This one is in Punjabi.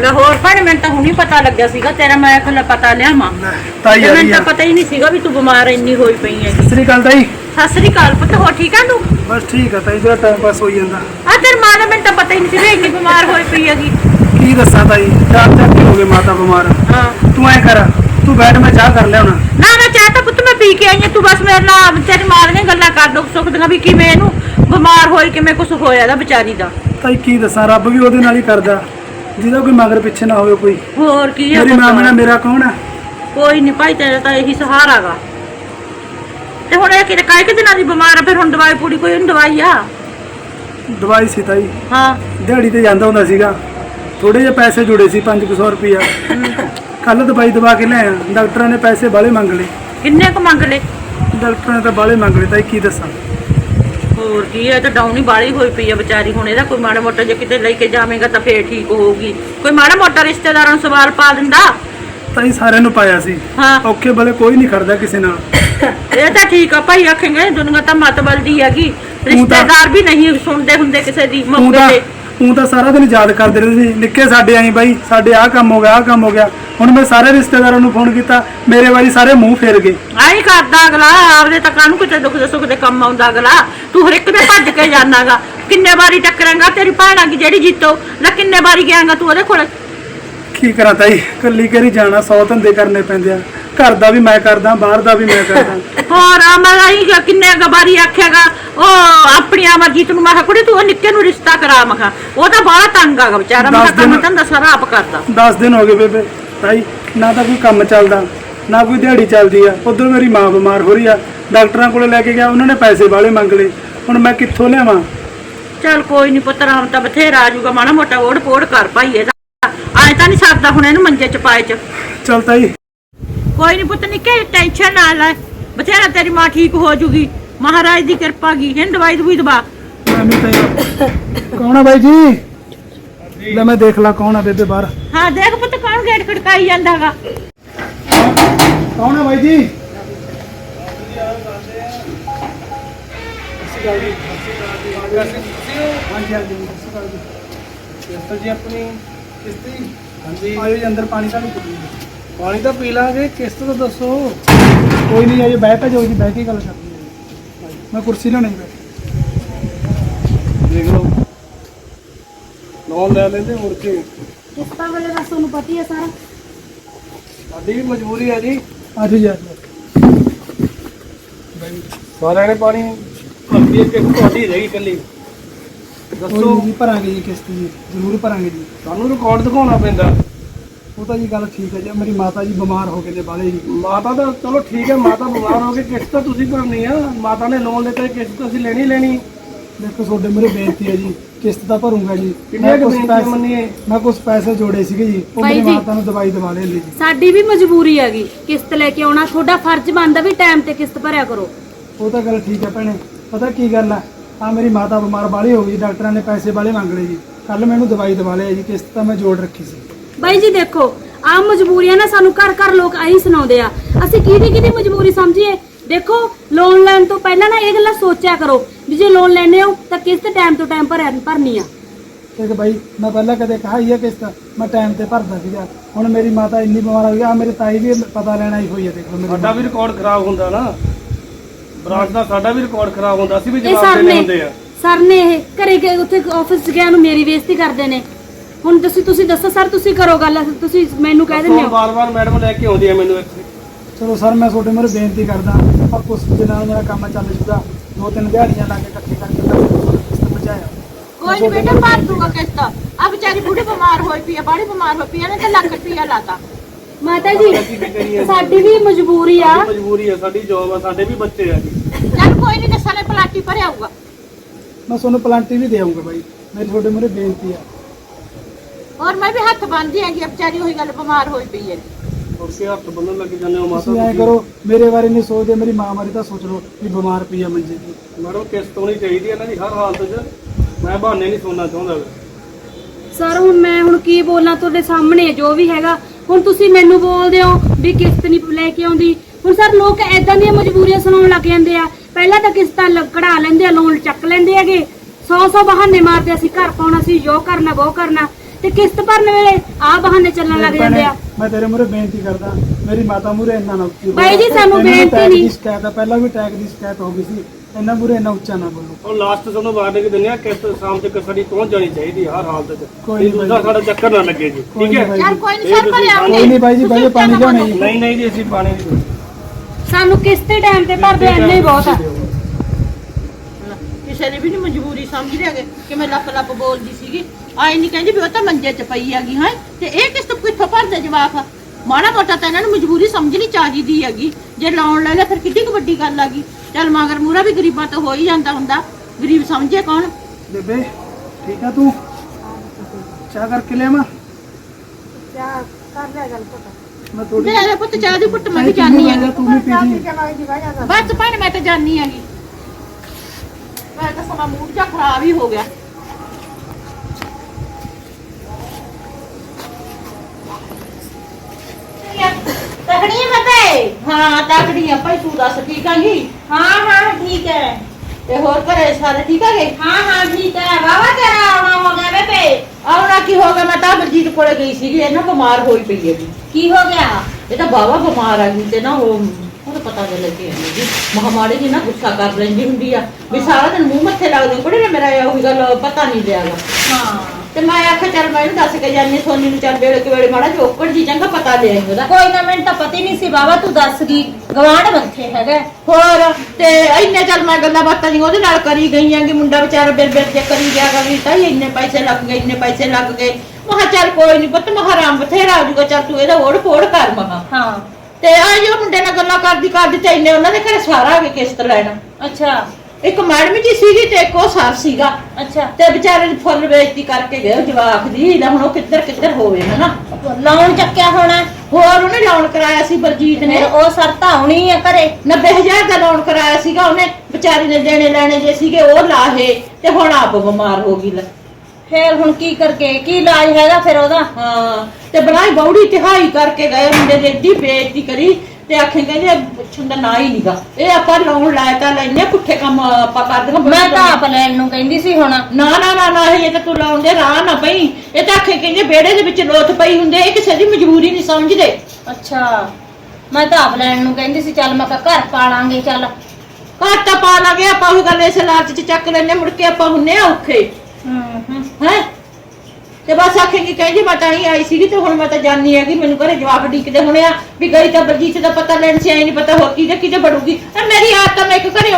ਲਾਹੌਰ ਭਾਣੇ ਮੈਨੂੰ ਤਾਂ ਹੁਣੀ ਪਤਾ ਲੱਗਿਆ ਸੀਗਾ ਤੇਰਾ ਮੈਂ ਖਲਾ ਪਤਾ ਲਿਆਵਾਂ। ਤਾਈ ਤੇ ਆ ਰਹੀ ਮੈਨੂੰ ਆ। ਤਾਂ ਪਤਾ ਹੀ ਨਹੀਂ ਸੀਗਾ ਵੀ ਤੂੰ ਬਿਮਾਰ ਇੰਨੀ ਹੋਈ ਪਈ ਹੈਗੀ। ਸ੍ਰੀ ਅਕਾਲ ਤਾਈ। ਸਤਿ ਸ੍ਰੀ ਅਕਾਲ ਪੁੱਤ ਹੋ ਠੀਕ ਆ ਤੂੰ? ਬਸ ਠੀਕ ਆ ਤਾਈ ਜਿਹੜਾ ਟਾਈਮ ਪਾਸ ਹੋਈ ਜਾਂਦਾ। ਆ ਤੇਰੀ ਮਾਂ ਦਾ ਮੈਨੂੰ ਤਾਂ ਪਤਾ ਹੀ ਨਹੀਂ ਸੀ ਵੀ ਇੰਨੀ ਬਿਮਾਰ ਹੋਈ ਪਈ ਹੈਗੀ। ਕੀ ਦੱਸਾਂ ਤਾਈ ਚਾਰ ਚਾਰ ਦਿਨ ਹੋ ਗਏ ਮਾਤਾ ਬਿਮਾਰ। ਹਾਂ। ਤੂੰ ਐ ਕਰ ਤੂੰ ਬੈਠ ਮੈਂ ਚਾਹ ਕਰ ਲਿਆਉਣਾ। ਨਾ ਨਾ ਚਾਹ ਤਾਂ ਪੁੱਤ ਮੈਂ ਪੀ ਕੇ ਆਈ ਹਾਂ ਤੂੰ ਬਸ ਮੇਰੇ ਨਾਲ ਤੇਰੀ ਮਾਂ ਦੀਆਂ ਗੱਲਾਂ ਕਰ ਦੁੱਖ ਸੁੱਖ ਦੀਆਂ ਵੀ ਕਿਵੇਂ ਇਹਨੂੰ ਬਿਮਾਰ ਹੋਈ ਕਿਵੇਂ ਕੁਝ ਹੋਇਆ ਦਾ ਵਿਚਾਰੀ ਦਾ। ਤਾਈ ਕੀ ਦੱਸਾਂ ਰੱਬ ਵੀ ਉਹਦੇ ਨਾਲ ਹੀ ਕਰਦਾ। ਜਿਹਦਾ ਕੋਈ ਮਗਰ ਪਿੱਛੇ ਨਾ ਹੋਵੇ ਕੋਈ। ਹੋਰ ਕੀ ਹੈ ਮੇਰੀ ਪੁੱਤ? ਮਾਂ ਮੇਰਾ ਮੇਰਾ ਕੌਣ ਆ? ਕੋਈ ਨਹੀਂ ਭਾਈ ਤੇਰਾ ਤਾਂ ਇਹੀ ਸਹਾਰਾ ਗਾ। ਤੇ ਹੁਣ ਇਹ ਕਿਤੇ ਕਾਇਕ ਦਿਨਾਂ ਦੀ ਬਿਮਾਰ ਆ ਫਿਰ ਹੁਣ ਦਵਾਈ ਪੂਰੀ ਕੋਈ ਉਹਨੂੰ ਦਵਾਈ ਆ? ਦਵਾਈ ਸੀ ਤਾਈ। ਹਾਂ। ਦਿਹਾੜੀ ਤੇ ਜਾਂਦਾ ਹੁੰਦਾ ਸੀਗਾ। ਥੋੜੇ ਜਿਹੇ ਪੈਸੇ ਜੁੜੇ ਸੀ 500 ਰੁਪਇਆ। ਕੱਲ ਦਵਾਈ ਦਵਾ ਕੇ ਲਿਆਇਆ ਡਾਕਟਰਾਂ ਨੇ ਪੈਸੇ ਬਾਲੇ ਮੰਗ ਲਏ। ਕਿੰਨੇ ਕੁ ਮੰਗ ਲਏ? ਡਾਕਟਰਾਂ ਨੇ ਤਾਂ ਬਾਲੇ ਮੰਗ ਲਏ ਤਾਈ ਕੀ ਦੱਸਾਂ? ਹੋਰ ਕੀ ਹੈ ਤਾਂ ਡਾਉਣੀ ਬਾਲੀ ਹੋਈ ਪਈ ਆ ਵਿਚਾਰੀ। ਹੁਣ ਇਹਦਾ ਕੋਈ ਮਾੜਾ ਮੋਟਾ ਜੇ ਕਿਤੇ ਲੈ ਕੇ ਜਾਵੇਂਗਾ ਤਾਂ ਫੇਰ ਠੀਕ ਹੋਊਗੀ। ਕੋਈ ਮਾੜਾ ਮੋਟਾ ਰਿਸ਼ਤੇਦਾਰਾਂ ਨੂੰ ਸਵਾਲ ਪਾ ਦਿੰਦਾ? ਤਾਈ ਸਾਰਿਆਂ ਨੂੰ ਪਾਇਆ ਸੀ। ਹਾਂ। ਔਖੇ ਬਲੇ ਕੋਈ ਨਹੀਂ ਖੜਦਾ ਕਿਸੇ ਨਾਲ। ਇਹ ਤਾਂ ਠੀਕ ਆ ਭਾਈ ਆਖੇਂਗੇ ਦੁਨੀਆ ਤਾਂ ਮਤਬਲ ਦੀ ਹੈਗੀ। ਤਾਂ- ਰਿਸ਼ਤੇਦਾਰ ਵੀ ਨਹੀਂ ਸੁਣਦੇ ਹੁੰਦੇ ਕਿਸੇ ਦੀ ਤੂੰ ਮੌਕੇ ਤਾਂ ਤੇ। ਤੂੰ ਤਾਂ ਸਾਰਾ ਦਿਨ ਯਾਦ ਕਰਦੇ ਰਹਿੰਦੇ ਸੀ। ਨਿੱਕੇ ਸਾਡੇ ਆਈ ਬਾਈ ਸਾਡੇ ਆਹ ਕੰਮ ਹੋ ਗਿਆ ਆਹ ਕੰਮ ਹੋ ਗਿਆ। ਹੁਣ ਮੈਂ ਸਾਰੇ ਰਿਸ਼ਤੇਦਾਰਾਂ ਨੂੰ ਫੋਨ ਕੀਤਾ ਮੇਰੇ ਵਾਰੀ ਸਾਰੇ ਮੂੰਹ ਫੇਰ ਗਏ। ਆਈ ਕਰਦਾ ਅਗਲਾ ਆਪਦੇ ਤਾਂ ਕਾਹਨੂੰ ਕਿਤੇ ਦੁੱਖ ਦੇ ਸੁੱਖ ਦੇ ਕੰਮ ਆਉਂਦਾ ਅਗਲਾ। ਤੂੰ ਹਰ ਇੱਕ ਦੇ ਭੱਜ ਕੇ ਜਾਣਾਗਾ। ਕਿੰਨੇ ਵਾਰੀ ਟੱਕਰਾਂਗਾ ਤੇਰੀ ਭੈਣ ਆ ਗਈ ਜਿਹੜੀ ਜੀਤੋ? ਲੈ ਕਿੰਨੇ ਵਾਰੀ ਗਿਆਂਗਾ ਤੂੰ ਉਹਦੇ ਕੋਲ? ਕੀ ਕਰਾਂ ਤਾਈ? ਕੱਲੀ ਕਰੀ ਜਾਣਾ ਸੌ ਧੰਦੇ ਕਰਨੇ ਪੈਂਦੇ ਆ। ਘਰ ਦਾ ਵੀ ਮੈਂ ਕਰਦਾ ਬਾਹਰ ਦਾ ਵੀ ਮੈਂ ਕਰਦਾ। ਹੋਰ ਆ ਮੈਂ ਆਈ ਕਿੰਨੇ ਕੁ ਵਾਰੀ ਆਖਿਆਗਾ ਉਹ ਆਪਣੀ ਅਮਰਜੀਤ ਨੂੰ ਮੈਂ ਕੁੜੀ ਤੂੰ ਨਿੱਕੇ ਨੂੰ ਰਿਸ਼ਤਾ ਕਰਾ ਮੈਂ ਕਿਹਾ। ਉਹ ਤਾਂ ਬੜਾ ਤੰਗ ਆਗਾ ਵਿਚਾਰਾ। ਮੈਂ ਕੰਮ ਧੰਦਾ ਸਾਰਾ ਆਪ ਕਰਦਾ। 10 ਦਿਨ ਹੋ ਗਏ ਬੇਬੇ। ਤਾਈ ਨਾ ਤਾਂ ਕੋਈ ਕੰਮ ਚੱਲਦਾ ਨਾ ਕੋਈ ਦਿਹਾੜੀ ਚੱਲਦੀ ਆ। ਉਧਰ ਮੇਰੀ ਮਾਂ ਬਿਮਾਰ ਹੋ ਰਹੀ ਆ। ਡਾਕਟਰਾਂ ਕੋਲੇ ਲੈ ਕੇ ਗਿਆ ਉਹਨਾਂ ਨੇ ਪੈਸੇ ਵਾਲੇ ਮੰਗ ਲਏ। ਹੁਣ ਮੈਂ ਕਿੱਥੋਂ ਲਿਆਵਾਂ? ਚੱਲ ਕੋਈ ਨਹੀਂ ਪੁੱਤਰ ਆਮ ਤਾਂ ਬਥੇਰਾ ਆ ਜਾਊਗਾ ਮਾੜਾ ਮੋਟਾ ਓੜ ਪੋੜ ਕਰ ਭਾਈ ਇਹਦਾ। ਆਏ ਤਾਂ ਨਹੀਂ ਸਰਦਾ ਹੁਣ ਇਹਨੂੰ ਮੰਜੇ ਚ ਪਾਏ ਚ। ਚੱਲ ਤਾਈ। ਕੋਈ ਨਹੀਂ ਪੁੱਤ ਨਿੱਕੇ ਟੈਨਸ਼ਨ ਨਾ ਲੈ। ਬਥੇਰਾ ਤੇਰੀ ਮਾਂ ਠੀਕ ਹੋ ਜੂਗੀ ਮਹਾਰਾਜ ਦੀ ਕਿਰਪਾ ਕੀ ਹੈ ਦਵਾਈ ਦਵਾਈ ਦਵਾ ਤਾਈ। ਕੌਣ ਆ ਬਾਈ ਜੀ? ਲੈ ਮੈਂ ਦੇਖ ਲਾ ਕੌਣ ਆ ਬੇਬੇ ਬਾਹਰ। ਹਾਂ ਦੇਖ ਪੁੱਤ ਗੇਟ ਖੜਕਾਈ ਜਾਂਦਾਗਾ ਕੌਣ ਆ ਬਾਈ ਜੀ ਹਾਂਜੀ ਹਾਂਜੀ ਸਤਿ ਸ਼੍ਰੀ ਅਕਾਲ ਜੀ ਕਿਸ਼ਤ ਜੀ ਆਪਣੀ ਕਿਸ਼ਤੀ ਹਾਂਜੀ ਆਇਓ ਜੀ ਅੰਦਰ ਪਾਣੀ ਤਾਂ ਨਹੀਂ ਪਾਣੀ ਤਾਂ ਪੀ ਲਾਂਗੇ ਕਿਸ਼ਤ ਤਾਂ ਦੱਸੋ ਕੋਈ ਨਹੀਂ ਆਇਓ ਬਹਿ ਪਾ ਜਾਓ ਜੀ ਬਹਿ ਕੇ ਗੱਲ ਕਰਨੀ ਹੈ ਮੈਂ ਕੁਰਸੀ ਲੈਣੀ ਬੈ ਦੇਖ ਲਓ ਲੋਨ ਲੈ ਲੈਂਦੇ ਮੁੜ ਕੇ ਕਿਸ਼ਤਾਂ ਵਾਲੇ ਦਾ ਤੁਹਾਨੂੰ ਪਤਾ ਹੀ ਹੈ ਸਾਰਾ। ਸਾਡੀ ਵੀ ਮਜਬੂਰੀ ਹੈ ਜੀ। ਆਜੋ ਜੀ। ਆਜੋ ਸਾਰਿਆਂ ਨੇ ਪਾਣੀ ਭਰਦੀ ਇੱਕ ਤੁਹਾਡੀ ਰਹੀ ਇਕੱਲੀ। ਕੋਈ ਦੱਸੋ ਨਹੀਂ ਜੀ ਭਰਾਂਗੇ ਜੀ ਕਿਸ਼ਤ ਜੀ ਜ਼ਰੂਰ ਭਰਾਂਗੇ ਜੀ। ਸਾਨੂੰ ਰਿਕਾਰਡ ਦਿਖਾਉਣਾ ਪੈਂਦਾ। ਉਹ ਤਾਂ ਜੀ ਗੱਲ ਠੀਕ ਹੈ ਜੀ ਮੇਰੀ ਮਾਤਾ ਜੀ ਬਿਮਾਰ ਹੋ ਗਏ ਨੇ ਬਾਲੇ ਜੀ ਮਾਤਾ ਤਾਂ ਚਲੋ ਠੀਕ ਹੈ ਮਾਤਾ ਬਿਮਾਰ ਹੋ ਗਈ ਕਿਸ਼ਤ ਤਾਂ ਤੁਸੀਂ ਭਰਨੀ ਆ। ਮਾਤਾ ਨੇ ਲੋਨ ਲਿੱਤਾ ਕਿਸ਼ਤ ਤਾਂ ਅਸੀਂ ਲੈਣੀ ਲੈਣੀ। ਦੇਖੋ ਤੁਹਾਡੇ ਮੇਰੇ ਬੇਨਤੀ ਹੈ ਜੀ ਕਿਸ਼ਤ ਤਾਂ ਭਰੂੰਗਾ ਜੀ। ਕਿੰਨੀਆਂ ਮੈਂ ਕੁ ਕੁਛ ਬੇਨਤੀਆਂ ਪੈਸੇ- ਮੰਨੀਏ ਮੈਂ ਕੁਝ ਪੈਸੇ ਜੋੜੇ ਸੀਗੇ ਜੀ ਉਹ ਬਾਈ ਮੇਰੀ ਜੀ। ਮਾਤਾ ਨੂੰ ਦਵਾਈ ਦਵਾ ਲੈਂਦੀ ਜੀ। ਸਾਡੀ ਵੀ ਮਜਬੂਰੀ ਹੈਗੀ ਕਿਸ਼ਤ ਲੈ ਕੇ ਆਉਣਾ ਤੁਹਾਡਾ ਫਰਜ਼ ਬਣਦਾ ਵੀ ਟਾਈਮ ਤੇ ਕਿਸ਼ਤ ਭਰਿਆ ਕਰੋ। ਉਹ ਤਾਂ ਗੱਲ ਠੀਕ ਹੈ ਭੈਣੇ ਪਤਾ ਕੀ ਗੱਲ ਆ? ਆ ਮੇਰੀ ਮਾਤਾ ਬਿਮਾਰ ਬਾਲੀ ਹੋ ਗਈ ਡਾਕਟਰਾਂ ਨੇ ਪੈਸੇ ਵਾਲੇ ਮੰਗ ਲਏ ਜੀ। ਕੱਲ ਮੈਨੂੰ ਦਵਾਈ ਦਵਾ ਲਿਆ ਜੀ ਕਿਸ਼ਤ ਤਾਂ ਮੈਂ ਜੋੜ ਰੱਖੀ ਸੀ। ਬਾਈ ਜੀ ਦੇਖੋ ਆ ਮਜਬੂਰੀਆਂ ਨਾ ਸਾਨੂੰ ਘਰ ਘਰ ਲੋਕ ਆਹੀ ਸੁਣਾਉਂਦੇ ਆ। ਅਸੀਂ ਕਿਹਦੀ ਕਿਹਦੀ ਮਜਬੂਰੀ ਸਮਝੀਏ? ਦੇਖੋ ਲੋਨ ਲੈਣ ਤੋਂ ਪਹਿਲਾਂ ਨਾ ਇਹ ਗੱਲਾਂ ਸੋਚਿਆ ਕਰੋ। ਵੀ ਜੇ ਲੋਨ ਲੈਣੇ ਹੋ ਤਾਂ ਕਿਸ਼ਤ ਟਾਈਮ ਤੋਂ ਟਾਈਮ ਭਰਿਆ ਭਰਨੀ ਆ। ਤੇ ਬਾਈ ਮੈਂ ਪਹਿਲਾਂ ਕਦੇ ਕਹਾ ਹੀ ਹੈ ਕਿਸ਼ਤ ਮੈਂ ਟਾਈਮ ਤੇ ਭਰਦਾ ਸੀਗਾ। ਹੁਣ ਮੇਰੀ ਮਾਤਾ ਇੰਨੀ ਬਿਮਾਰ ਹੋ ਗਈ ਆ ਮੇਰੇ ਤਾਈ ਵੀ ਪਤਾ ਲੈਣ ਆਈ ਹੋਈ ਹੈ ਦੇਖੋ ਮੇਰੀ ਸਾਡਾ ਵੀ ਰਿਕਾਰਡ ਖਰਾਬ ਹੁੰਦਾ ਨਾ। ਬ੍ਰਾਂਚ ਦਾ ਸਾਡਾ ਵੀ ਰਿਕਾਰਡ ਖਰਾਬ ਹੁੰਦਾ ਅਸੀਂ ਵੀ ਇਹ ਜਵਾਬ ਸਰ ਦੇਣੇ ਨੇ ਹੁੰਦੇ ਆ। ਸਰ ਨੇ ਇਹ ਘਰੇ ਗਏ ਉੱਥੇ ਆਫਿਸ 'ਚ ਗਿਆ ਨੂੰ ਮੇਰੀ ਬੇਇੱਜ਼ਤੀ ਕਰਦੇ ਨੇ। ਹੁਣ ਤੁਸੀਂ ਤੁਸੀਂ ਦੱਸੋ ਸਰ ਤੁਸੀਂ ਕਰੋ ਗੱਲ ਤੁਸੀਂ ਮੈਨੂੰ ਕਹਿ ਦਿੰਦੇ ਹੋ। ਬਾਰ-ਬਾਰ ਮੈਡਮ ਲੈ ਕੇ ਆਉਂਦੀ ਆ ਮੈਨੂੰ ਇੱਥੇ। ਚਲੋ ਸਰ ਮੈਂ ਤੁਹਾਡੇ ਮੂਹਰੇ ਬੇਨਤੀ ਕਰਦਾ ਪਰ ਕੁਝ ਦਿਨਾਂ ਨੂੰ ਮੇਰਾ ਕੰਮ ਚੱਲ ਜੂਗਾ। ਦੋ ਤਿੰਨ ਦਿਹਾੜੀਆਂ ਲਾ ਕੇ ਇਕੱਠੇ ਕਰਕੇ ਤਾਂ ਤੁਹਾਨੂੰ ਕਿਸ਼ਤ ਪਹੁੰਚਾਇਆ ਕੋਈ ਨਹੀਂ ਬੇਟਾ ਭਰ ਦੂਗਾ ਕਿਸ਼ਤ ਆ ਵਿਚਾਰੀ ਬੁੜੀ ਬਿਮਾਰ ਹੋਈ ਪਈ ਆ ਬੜੀ ਬਿਮਾਰ ਹੋਈ ਪਈ ਆ ਨੇ ਤਾਂ ਲੱਖ ਰੁਪਈਆ ਲਾਤਾ ਮਾਤਾ ਜੀ ਸਾਡੀ ਵੀ ਮਜਬੂਰੀ ਆ ਸਾਡੀ ਮਜਬੂਰੀ ਆ ਸਾਡੀ ਜੌਬ ਆ ਸਾਡੇ ਵੀ ਬੱਚੇ ਆ ਜੀ ਚੱਲ ਕੋਈ ਨਹੀਂ ਦੱਸਾਂ ਨੇ ਪਲਾਟੀ ਭਰਿਆ ਆਊਗਾ ਮੈਂ ਤੁਹਾਨੂੰ ਪਲਾਂਟੀ ਵੀ ਦੇਵਾਂਗਾ ਬਾਈ ਮੇਰੀ ਤੁਹਾਡੇ ਮੂਹਰੇ ਬੇਨਤੀ ਆ ਔਰ ਮੈਂ ਵੀ ਹੱਥ ਬੰਨ੍ਹਦੀ ਹੈਗੀ ਆ, ਵਿਚਾਰੀ ਉਹੀ ਗੱਲ ਬਿਮਾਰ ਹੋਈ ਪਈ ਹੈ ਹੋਰ ਕੇ ਹੱਥ ਬੰਨਣ ਲੱਗ ਜਾਂਦੇ ਹੋ ਮਾਤਾ ਤੁਸੀਂ? ਐਂ ਕਰੋ ਮੇਰੇ ਬਾਰੇ ਨਹੀਂ ਸੋਚਦੇ ਮੇਰੀ ਮਾਂ ਬਾਰੇ ਤਾਂ ਸੋਚ ਲਓ ਵੀ ਬਿਮਾਰ ਪਈ ਆ ਮੰਜੇ ਤੇ। ਮੈਡਮ ਕਿਸ਼ਤ ਹੋਣੀ ਚਾਹੀਦੀ ਹੈ ਇਹਨਾਂ ਦੀ ਹਰ ਹਾਲਤ 'ਚ। ਮੈਂ ਬਹਾਨੇ ਨਹੀਂ ਸੁਣਨਾ ਚਾਹੁੰਦਾ। ਗਾ। ਸਰ ਹੁਣ ਮੈਂ ਹੁਣ ਕੀ ਬੋਲਾਂ ਤੁਹਾਡੇ ਸਾਹਮਣੇ ਜੋ ਵੀ ਹੈਗਾ। ਹੁਣ ਤੁਸੀਂ ਮੈਨੂੰ ਬੋਲਦੇ ਹੋ ਵੀ ਕਿਸ਼ਤ ਨਹੀਂ ਲੈ ਕੇ ਆਉਂਦੀ। ਹੁਣ ਸਰ ਲੋਕ ਐਦਾਂ ਦੀਆਂ ਮਜਬੂਰੀਆਂ ਸੁਣਾਉਣ ਲੱਗ ਜਾਂਦੇ ਆ। ਪਹਿਲਾਂ ਤਾਂ ਕਿਸ਼ਤਾਂ ਲ- ਕਢਾ ਲੈਂਦੇ ਆ ਲੋਨ ਚੱਕ ਲੈਂਦੇ ਹੈਗੇ। 100 100 ਬਹਾਨੇ ਮਾਰਦੇ ਅਸੀਂ ਘਰ ਪਾਉਣਾ ਸੀ ਜੋ ਕਰਨਾ ਉਹ ਕਰਨਾ। ਤੇ ਕਿਸ਼ਤ ਭਰਨ ਵੇਲੇ ਆ ਬਹਾਨੇ ਚੱਲਣ ਲੱਗ ਜਾਂਦੇ ਆ ਮੈਂ ਤੇਰੇ ਮੂਰੇ ਬੇਨਤੀ ਕਰਦਾ ਮੇਰੀ ਮਾਤਾ ਮੂਰੇ ਇੰਨਾ ਨਾ ਉੱਚੀ ਬਾਈ ਜੀ। ਸਾਨੂੰ ਬੇਨਤੀ ਨਹੀਂ। ਦੀ ਸ਼ਿਕਾਇਤ ਆ ਪਹਿਲਾਂ ਵੀ ਅਟੈਕ ਦੀ ਸ਼ਿਕਾਇਤ ਹੋ ਗਈ ਸੀ ਇੰਨਾ ਮੂਰੇ ਇੰਨਾ ਉੱਚਾ ਨਾ ਬੋਲੋ ਉਹ ਲਾਸਟ ਤੁਹਾਨੂੰ ਵਾਰਨਿੰਗ ਦਿੰਦੇ ਆ ਕਿਸ ਸ਼ਾਮ ਤੱਕ ਸਾਡੀ ਪਹੁੰਚ ਜਾਣੀ ਚਾਹੀਦੀ ਹਰ ਹਾਲਤ 'ਚ ਕੋਈ ਨਹੀਂ ਦੂਜਾ ਸਾਡਾ ਚੱਕਰ ਨਾ ਲੱਗੇ ਜੀ ਕੋਈ ਠੀਕ ਹੈ ਜੀ। ਕੋਈ ਨਹੀਂ ਸਰ ਭਰੇ ਕੋਈ ਆਉਂਗੇ ਨਹੀਂ ਬਾਈ ਜੀ ਬਾਈ ਜੀ, ਪਾਣੀ ਲਿਆਉਣਾ ਜੀ ਨਹੀਂ ਨਹੀਂ ਜੀ ਅਸੀਂ ਪਾਣੀ ਨਹੀਂ ਦਿੰਦੇ। ਸਾਨੂੰ ਕਿਸ਼ਤੇ ਟਾਈਮ ਤੇ ਭਰਦੇ ਇੰਨੇ ਹੀ ਬਹੁਤ ਆ ਕਿਸੇ ਨੇ ਵੀ ਨਹੀਂ ਮਜਬੂਰੀ ਸਮਝਦੇ ਹੈਗੇ ਕਿ ਮੈਂ ਲੱਪ ਲੱਪ ਬੋਲਦੀ ਸੀਗੀ। ਆਏ ਨਹੀਂ ਕਹਿੰਦੀ ਵੀ ਉਹ ਤਾਂ ਮੰਜੇ 'ਚ ਪਈ ਹੈਗੀ ਹੈ। ਤੇ ਇਹ ਕਿਸ ਤੋਂ ਕਿੱਥੋਂ ਭਰਦੇ ਜਵਾਕ? ਮਾੜਾ ਮੋਟਾ ਤਾਂ ਇਹਨਾਂ ਨੂੰ ਮਜਬੂਰੀ ਸਮਝਣੀ ਚਾਹੀਦੀ ਹੈਗੀ। ਜੇ ਲਾਉਣ ਲੈ ਲਿਆ ਫਿਰ ਕਿੱਡੀ ਕੁ ਵੱਡੀ ਗੱਲ ਹੈਗੀ। ਚੱਲ ਮਗਰ ਮੂਰਾ ਵੀ ਗਰੀਬਾਂ ਤੋਂ ਹੋ ਹੀ ਜਾਂਦਾ ਹੁੰਦਾ। ਗਰੀਬ ਸਮਝੇ ਕੌਣ? ਬੇਬੇ ਠੀਕ ਆ ਤੂੰ? ਚਾਹ ਕਰਕੇ ਲਿਆਵਾਂ? ਚਾਹ ਕਰ ਲੈ ਗੱਲ ਪਤਾ। ਮੈਂ ਥੋੜੀ ਮੇਰੇ ਪੁੱਤ ਚਾਹ ਦੀ ਕੁੱਟ ਮੈਂ ਵੀ ਤੂੰ ਜਾਣੀ ਵੀ ਹੈਗੀ। ਤੂੰ ਵੀ ਬਸ ਭੈਣ ਮੈਂ ਤਾਂ ਜਾਣੀ ਹੈਗੀ। ਮੈਂ ਤਾਂ ਸਮਾਂ ਮੂਡ ਜਾ ਖਰਾਬ ਹੀ ਹੋ ਗਿਆ। ਤਕੜੀ ਮਤੇ ਹਾਂ ਤਕੜੀ ਆ ਭਾਈ ਤੂੰ ਦੱਸ ਠੀਕ ਆ ਜੀ? ਹਾਂ ਹਾਂ ਠੀਕ ਹੈ। ਤੇ ਹੋਰ ਘਰੇ ਸਾਰੇ ਠੀਕ ਆ ਗਏ? ਹਾਂ ਹਾਂ ਠੀਕ ਹੈ। ਬਾਬਾ ਤੇਰਾ ਆਉਣਾ ਹੋ ਗਿਆ ਬੇਬੇ। ਆਉਣਾ ਕੀ ਹੋ ਗਿਆ? ਮੈਂ ਤਾਂ ਬਲਜੀਤ ਕੋਲੇ ਗਈ ਸੀਗੀ ਇਹ ਨਾ ਬਿਮਾਰ ਹੋਈ ਪਈ ਹੈ। ਜੀ ਕੀ ਹੋ ਗਿਆ? ਇਹ ਤਾਂ ਬਾਵਾ ਬਿਮਾਰ ਆ ਗਈ ਤੇ ਨਾ ਉਹ ਉਹਨੂੰ ਪਤਾ ਨਹੀਂ ਲੱਗੇ ਜੀ। ਮਹਾਮਾਰੀ ਜੀ ਨਾ ਗੁੱਸਾ ਕਰ ਲੈਂਦੀ ਹੁੰਦੀ ਆ। ਵੀ ਸਾਰਾ ਦਿਨ ਮੂੰਹ ਮੱਥੇ ਲੱਗਦੇ ਕੁੜੇ ਨੇ ਮੇਰਾ ਉਹੀ ਗੱਲ ਪਤਾ ਨਹੀਂ ਲਿਆਗਾ ਹਾਂ। ਤੇ ਮੈਂ ਆਖਿਆ ਚੱਲ ਮੈਂ ਇਹਨੂੰ ਦੱਸ ਕੇ ਜਾਨੀ ਸੋਨੀ ਨੂੰ ਚੱਲ ਵੇਲੇ ਕਿ ਵੇਲੇ ਮਾੜਾ ਚੋਕੜ ਜੀ ਚੰਗਾ ਪਤਾ ਲੈ ਆਈ ਉਹਦਾ। ਕੋਈ ਨਾ ਮੈਨੂੰ ਤਾਂ ਪਤਾ ਹੀ ਨਹੀਂ ਸੀ। ਬਾਬਾ ਤੂੰ ਦੱਸ ਗਈ। ਗਵਾਂਢ ਬੰਥੇ ਹੈਗਾ। ਹੋਰ ਤੇ ਇੰਨੇ ਚੱਲ ਮੈਂ ਗੱਲਾਂ ਬਾਤਾਂ ਜੀ ਉਹਦੇ ਨਾਲ ਕਰੀ ਗਈਆਂ ਕਿ ਮੁੰਡਾ ਵਿਚਾਰਾ ਬਿਰ ਬਿਰ ਜੇ ਕਰੀ ਗਿਆਗਾ ਵੀ ਤਾਂ ਇੰਨੇ ਪੈਸੇ ਲੱਗ ਗਏ ਇੰਨੇ ਪੈਸੇ ਲੱਗ ਗਏ। ਮੈਂ ਕਿਹਾ ਚੱਲ ਕੋਈ ਨਹੀਂ ਪੁੱਤ ਮੈਂ ਹਰਾਮ ਬਥੇਰਾ ਆ ਜਾਊਗਾ। ਚੱਲ ਤੂੰ ਇਹਦਾ ਓੜ ਫੋੜ ਕਰ ਮਹਾ। ਹਾਂ। ਤੇ ਆ ਜੋ ਮੁੰਡੇ ਨਾਲ ਗੱਲਾਂ ਕਰਦੀ ਕਰਦੀ ਤੇ ਇੰਨੇ ਉਹਨਾਂ ਦੇ ਘਰੇ ਸਾਰਾ ਆ ਕੇ ਕਿਸ਼ਤ ਲੈਣਾ। ਅੱਛਾ। ਇੱਕ ਮੈਡਮ ਜੀ ਸੀਗੀ ਤੇ ਇੱਕ ਉਹ ਸਰ ਸੀਗਾ। ਅੱਛਾ। ਤੇ ਵਿਚਾਰੇ ਨੂੰ ਫੁੱਲ ਬੇਇੱਜ਼ਤੀ ਕਰਕੇ ਗਏ ਉਹ ਜਵਾਕ ਦੀ ਲੈ ਹੁਣ ਉਹ ਕਿੱਧਰ ਕਿੱਧਰ ਹੋਵੇ ਹਨਾ? ਲਾਉਣ ਚੱਕਿਆ ਹੋਣਾ। ਹੋਰ ਉਹਨੇ ਲਾਉਣ ਕਰਾਇਆ ਸੀ ਬਲਜੀਤ ਨੇ। ਫਿਰ ਉਹ ਸਰਤਾ ਹੋਣੀ ਆ ਘਰੇ। 90000 ਦਾ ਲੋਨ ਕਰਾਇਆ ਸੀਗਾ ਉਹਨੇ ਵਿਚਾਰੀ ਨੇ ਦੇਣੇ ਲੈਣੇ ਜੇ ਸੀਗੇ ਉਹ ਲਾਹੇ ਤੇ ਹੁਣ ਆਪ ਬਿਮਾਰ ਹੋ ਗਈ ਲੈ ਫਿਰ ਹੁਣ ਕੀ ਕਰਕੇ ਕੀ ਇਲਾਜ ਹੈਗਾ ਫਿਰ ਉਹਦਾ? ਹਾਂ ਤੇ ਬਲਾਈ ਬੌੜੀ ਤਿਹਾਈ ਕਰਕੇ ਗਏ ਮੁੰਡੇ ਦੇ ਏਡੀ ਬੇਇੱਜ਼ਤੀ ਕਰੀ ਤੇ ਆਖੇ ਕਹਿੰਦੇ ਪੁੱਛਣ ਦਾ ਨਾ ਹੀ ਨੀਗਾ ਇਹ ਆਪਾਂ ਲੋਨ ਲਾਇਆ ਤਾਂ ਲੈਨੇ ਪੁੱਠੇ ਕੰਮ ਆਪਾਂ ਕਰਦੇ ਮੈਂ ਤਾਂ ਆਪ ਲੈਣ ਨੂੰ ਕਹਿੰਦੀ ਸੀ ਹੁਣ। ਨਾ ਨਾ ਨਾ ਨਾ ਇਹ ਤਾਂ ਤੂੰ ਲਾਉਣ ਦੇ ਰਾਹ ਨਾ ਪਈ। ਇਹ ਤਾਂ ਆਖੇ ਕਹਿੰਦੇ ਵਿਹੜੇ ਦੇ ਵਿੱਚ ਲੋਥ ਪਈ ਹੁੰਦੇ ਇਹ ਕਿਸੇ ਦੀ ਮਜਬੂਰੀ ਨਹੀਂ ਸਮਝਦੇ। ਅੱਛਾ ਮੈਂ ਤਾਂ ਆਪ ਲੈਣ ਨੂੰ ਕਹਿੰਦੀ ਸੀ ਚੱਲ ਮੈਂ ਕਿਹਾ ਘਰ ਪਾਲਾਂਗੇ ਚੱਲ। ਘਰ ਤਾਂ ਪਾ ਲਾਂਗੇ ਆਪਾਂ ਉਹ ਗੱਲ ਇਸ ਲਾਲਚ ਚ ਚੱਕ ਲੈਨੇ ਮੁੜ ਕੇ ਆਪਾਂ ਹੁੰਨੇ ਔਖੇ। ਹੂੰ? ਹੈ ਤੇ ਬਸ ਆਖੇਗੀ ਕਹਿੰਦੀ ਮੈਂ ਤਾਂ ਹੀ ਆਈ ਸੀਗੀ ਤੇ ਹੁਣ ਮੈਂ ਤਾਂ ਜਾਣੀ ਹੈਗੀ ਮੈਨੂੰ ਘਰੇ ਜਵਾਬ ਢੀਕਦੇ ਹੋਣੇ ਆ ਵੀ ਗਈ ਤਾਂ ਬਲਜੀਤ ਦਾ ਪਤਾ ਲੈਣ ਸੀ ਆਈ ਨਹੀਂ ਪਤਾ ਹੋਰ ਕਿਹਦੇ ਕਿਤੇ ਬੜੂਗੀ ਇਹ ਮੇਰੀ ਆਦਤ ਆ, ਮੈਂ ਇੱਕ ਘਰੇ ਆਉਣੀ